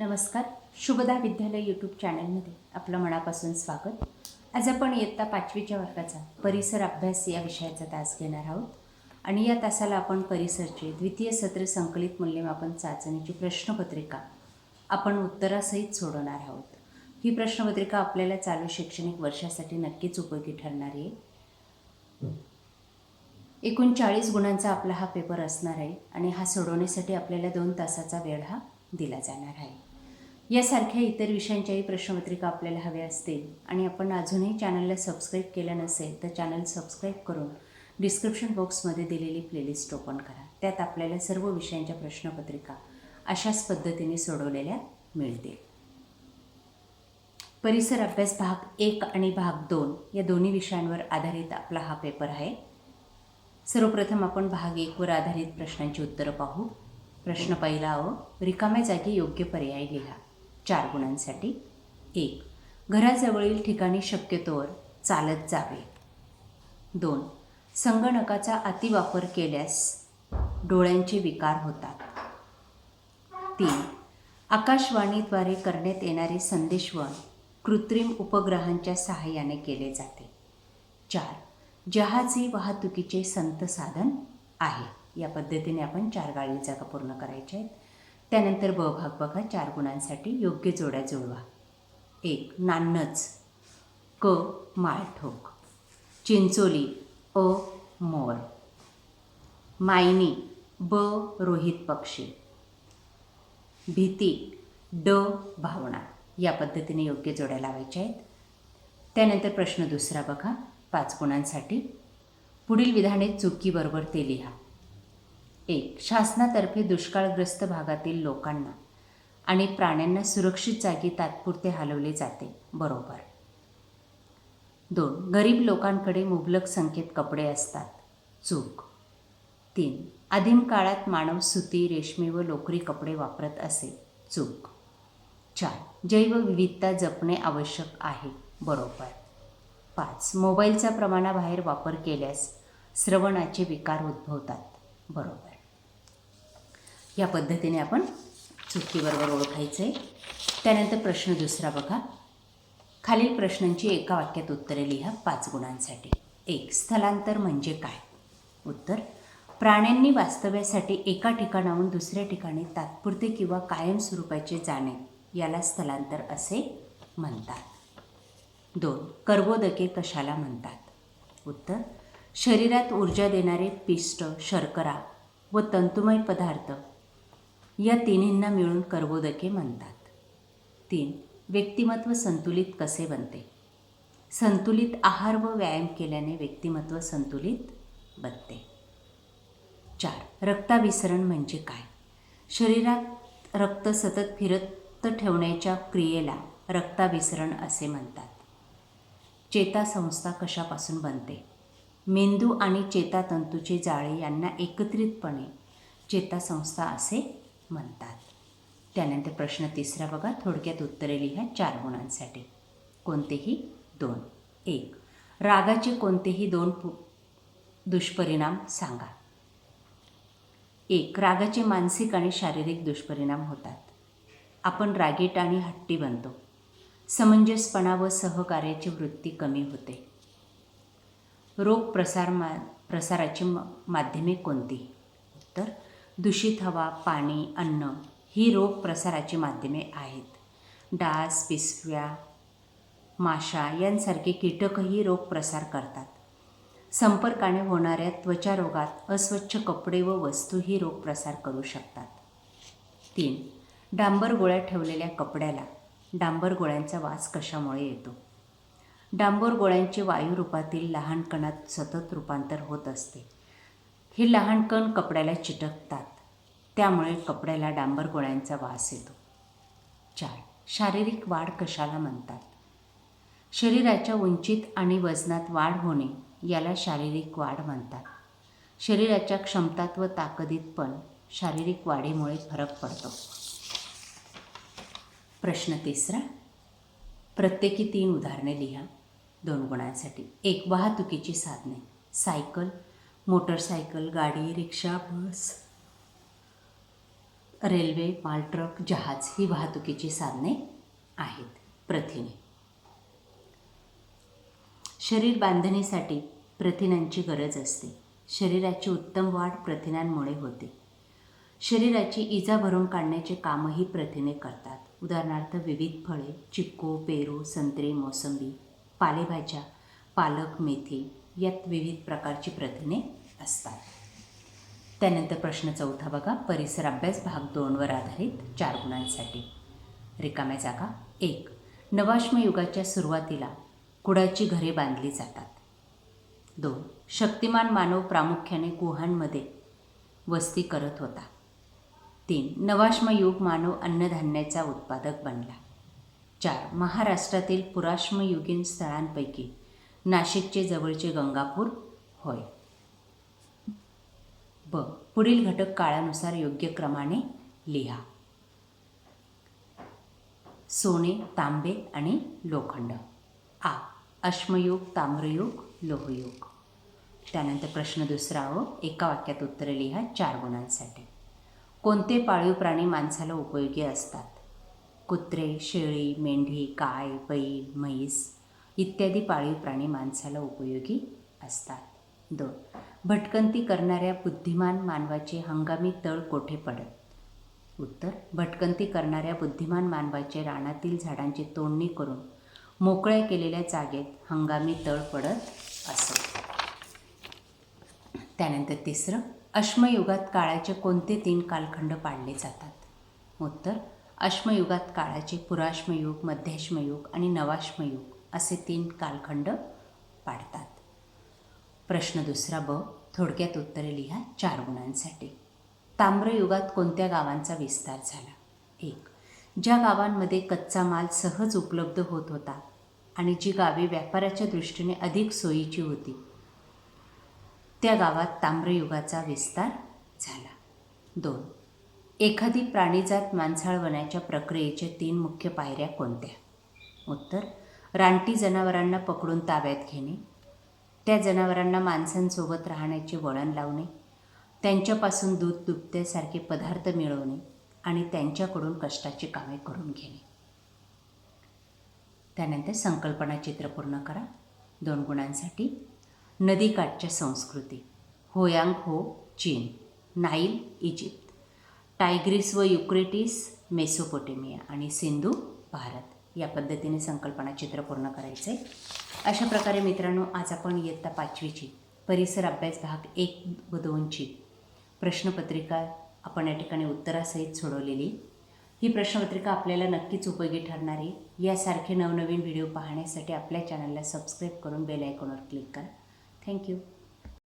नमस्कार. शुभदा विद्यालय यूट्यूब चॅनलमध्ये आपलं मनापासून स्वागत. आज आपण इयत्ता पाचवीच्या वर्गाचा परिसर अभ्यास या विषयाचा तास घेणार आहोत. आणि या तासाला आपण परिसरचे द्वितीय सत्र संकलित मूल्यमापन चाचणीची प्रश्नपत्रिका आपण उत्तरासहित सोडवणार आहोत. ही प्रश्नपत्रिका आपल्याला चालू शैक्षणिक वर्षासाठी नक्कीच उपयोगी ठरणार आहे. एकूण चाळीस गुणांचा आपला हा पेपर असणार आहे आणि हा सोडवण्यासाठी आपल्याला दोन तासाचा वेळ हा दिला जाणार आहे. यासारख्या इतर विषयांच्याही प्रश्नपत्रिका आपल्याला हव्या असतील आणि आपण अजूनही चॅनलला सबस्क्राईब केलं नसेल तर चॅनल सबस्क्राईब करून डिस्क्रिप्शन बॉक्समध्ये दिलेली प्लेलिस्ट ओपन करा. त्यात आपल्याला सर्व विषयांच्या प्रश्नपत्रिका अशाच पद्धतीने सोडवलेल्या मिळतील. परिसर अभ्यास भाग एक आणि भाग दोन या दोन्ही विषयांवर आधारित आपला हा पेपर आहे. सर्वप्रथम आपण भाग एकवर आधारित प्रश्नांची उत्तरं पाहू. प्रश्न पहिला अ रिकाम्या जागी योग्य पर्याय लिहा. चार गुणांसाठी एक. घराजवळील ठिकाणी शक्यतोवर चालत जावे. दोन. संगणकाचा अतिवापर केल्यास डोळ्यांचे विकार होतात. तीन. आकाशवाणीद्वारे करण्यात येणारे संदेशवन कृत्रिम उपग्रहांच्या सहाय्याने केले जाते. चार. जहाजी वाहतुकीचे संत साधन आहे. या पद्धतीने आपण चार गाळी जागा पूर्ण करायच्या आहेत. त्यानंतर ब भाग बघा चार गुणांसाठी योग्य जोड्या जुळवा. एक नान्नच. क माळठोक. चिंचोली अ मोर. मायनी ब रोहित पक्षी. भीती ड भावना. या पद्धतीने योग्य जोड्या लावायच्या आहेत. त्यानंतर प्रश्न दुसरा बघा पाच गुणांसाठी. पुढील विधाने चुकीबरोबर ते लिहा. एक शासनातर्फे दुष्काळग्रस्त भागातील लोकांना आणि प्राण्यांना सुरक्षित जागी तात्पुरते हलवले जाते. बरोबर. दोन गरीब लोकांकडे मुबलक संख्येत कपडे असतात. चूक. तीन आदिम काळात मानव सुती रेशमी व लोकरी कपडे वापरत असे. चूक. चार जैवविविधता जपणे आवश्यक आहे. बरोबर. पाच मोबाईलचा प्रमाणाबाहेर वापर केल्यास श्रवणाचे विकार उद्भवतात. बरोबर. या पद्धतीने आपण चुकीबरोबर ओळखायचं आहे त्यानंतर प्रश्न दुसरा बघा. खालील प्रश्नांची एका वाक्यात उत्तरे लिहा पाच गुणांसाठी. एक स्थलांतर म्हणजे काय? उत्तर प्राण्यांनी वास्तव्यासाठी एका ठिकाणाहून दुसऱ्या ठिकाणी तात्पुरते किंवा कायम स्वरूपाचे जाणे याला स्थलांतर असे म्हणतात. दोन कर्बोदके कशाला म्हणतात? उत्तर शरीरात ऊर्जा देणारे पिष्ट शर्करा व तंतुमय पदार्थ या तिन्हींना मिळून कर्बोदके म्हणतात. तीन व्यक्तिमत्व संतुलित कसे बनते? संतुलित आहार व व्यायाम केल्याने व्यक्तिमत्व संतुलित बनते. चार रक्ताभिसरण म्हणजे काय? शरीरात रक्त सतत फिरत ठेवण्याच्या क्रियेला रक्ताभिसरण असे म्हणतात. चेतासंस्था कशापासून बनते? मेंदू आणि चेतातंतूचे जाळे यांना एकत्रितपणे चेतासंस्था असे म्हणतात. त्यानंतर प्रश्न तिसरा बघा. थोडक्यात उत्तरे लिहा चार गुणांसाठी. कोणतेही दोन. एक. रागाचे कोणतेही दोन दुष्परिणाम सांगा. एक. रागाचे मानसिक आणि शारीरिक दुष्परिणाम होतात. आपण रागीट आणि हट्टी बनतो. समंजसपणा व सहकार्याची वृत्ती कमी होते. रोग प्रसार मा प्रसाराची माध्यमे कोणती? तर दूषित हवा पाणी अन्न ही रोग प्रसाराची माध्यमे आहेत. डास पिसव्या माशा यांसारखे कीटकही रोग प्रसार करतात. संपर्काने होणाऱ्या त्वचारोगात अस्वच्छ कपडे व वस्तूही रोग प्रसार करू शकतात. तीन डांबर गोळ्या ठेवलेल्या कपड्याला डांबर गोळ्यांचा वास कशामुळे येतो? डांबर गोळ्यांचे वायुरूपातील लहान कणात सतत रूपांतर होत असते. हे लहान कण कपड्याला चिटकतात. त्यामुळे कपड्याला डांबर गोळ्यांचा वास येतो. चार शारीरिक वाढ कशाला म्हणतात? शरीराच्या उंचीत आणि वजनात वाढ होणे याला शारीरिक वाढ म्हणतात. शरीराच्या क्षमतात व ताकदीत पण शारीरिक वाढीमुळे फरक पडतो. प्रश्न तिसरा प्रत्येकी तीन उदाहरणे लिहा. दोन गुणांसाठी. एक वाहतुकीची साधने. सायकल मोटरसायकल गाडी रिक्षा बस. रेल्वे मालट्रक जहाज ही वाहतुकीची साधने आहेत. प्रथिने. शरीर बांधणीसाठी प्रथिनांची गरज असते. शरीराची उत्तम वाढ प्रथिनांमुळे होते. शरीराची इजा भरून काढण्याचे कामही प्रथिने करतात. उदाहरणार्थ विविध फळे चिक्कू पेरू संत्री मोसंबी पालेभाज्या पालक मेथी यात विविध प्रकारची प्रथिने असतात. त्यानंतर प्रश्न चौथा बघा. परिसर अभ्यास भाग दोनवर आधारित चार गुणांसाठी. रिकाम्या जागा. एक. नवाश्म युगाच्या सुरुवातीला कुडाची घरे बांधली जातात. दोन. शक्तिमान मानव प्रामुख्याने गुहांमध्ये वस्ती करत होता. तीन. नवाश्म युग मानव अन्नधान्याचा उत्पादक बनला. चार. महाराष्ट्रातील पुराश्मयुगीन स्थळांपैकी नाशिकचे जवळचे गंगापूर होय. ब पुढील घटक काळानुसार योग्य क्रमाने लिहा. सोने तांबे आणि लोखंड. आ अश्मयुग ताम्रयुग लोहयोग. त्यानंतर प्रश्न दुसरा व एका वाक्यात उत्तरे लिहा चार गुणांसाठी. कोणते पाळीव प्राणी माणसाला उपयोगी असतात? कुत्रे शेळी मेंढी गाय बैल म्हैस इत्यादी पाळीव प्राणी माणसाला उपयोगी असतात. दोन भटकंती करणाऱ्या बुद्धिमान मानवाचे हंगामी तळ कोठे पडत? उत्तर भटकंती करणाऱ्या बुद्धिमान मानवाचे रानातील झाडांची तोडणी करून मोकळ्या केलेल्या जागेत हंगामी तळ पडत असत. त्यानंतर तिसरं अश्मयुगात काळाचे कोणते तीन कालखंड पाडले जातात? उत्तर अश्मयुगात काळाचे पुराश्मयुग मध्याश्मयुग आणि नवाश्मयुग असे तीन कालखंड पाडतात. प्रश्न दुसरा ब थोडक्यात उत्तरे लिहा चार गुणांसाठी. ताम्रयुगात कोणत्या गावांचा विस्तार झाला? एक ज्या गावांमध्ये कच्चा माल सहज उपलब्ध होत होता आणि जी गावे व्यापाराच्या दृष्टीने अधिक सोयीची होती त्या गावात ताम्रयुगाचा विस्तार झाला. दोन एखादी प्राणीजात मांसाळ बनायच्या प्रक्रियेच्या तीन मुख्य पायऱ्या कोणत्या? उत्तर रानटी जनावरांना पकडून ताब्यात घेणे. त्या जनावरांना माणसांसोबत राहण्याचे वळण लावणे त्यांच्यापासून दूध दुभत्यासारखे पदार्थ मिळवणे आणि त्यांच्याकडून कष्टाची कामे करून घेणे. त्यानंतर संकल्पना चित्र पूर्ण करा. दोन गुणांसाठी. नदीकाठच्या संस्कृती. होयांग हो चीन. Nile Egypt. टायग्रिस व युक्रेटिस मेसोपोटेमिया. आणि सिंधू भारत. या पद्धतीने संकल्पना चित्र पूर्ण करायचं आहे अशा प्रकारे मित्रांनो आज आपण इयत्ता पाचवीची परिसर अभ्यास भाग एक व दोनची प्रश्नपत्रिका आपण या ठिकाणी उत्तरासहित सोडवलेली. ही प्रश्नपत्रिका आपल्याला नक्कीच उपयोगी ठरणारी यासारखे नवनवीन व्हिडिओ पाहण्यासाठी आपल्या चॅनलला सबस्क्राईब करून बेल आयकॉनवर क्लिक करा. थँक्यू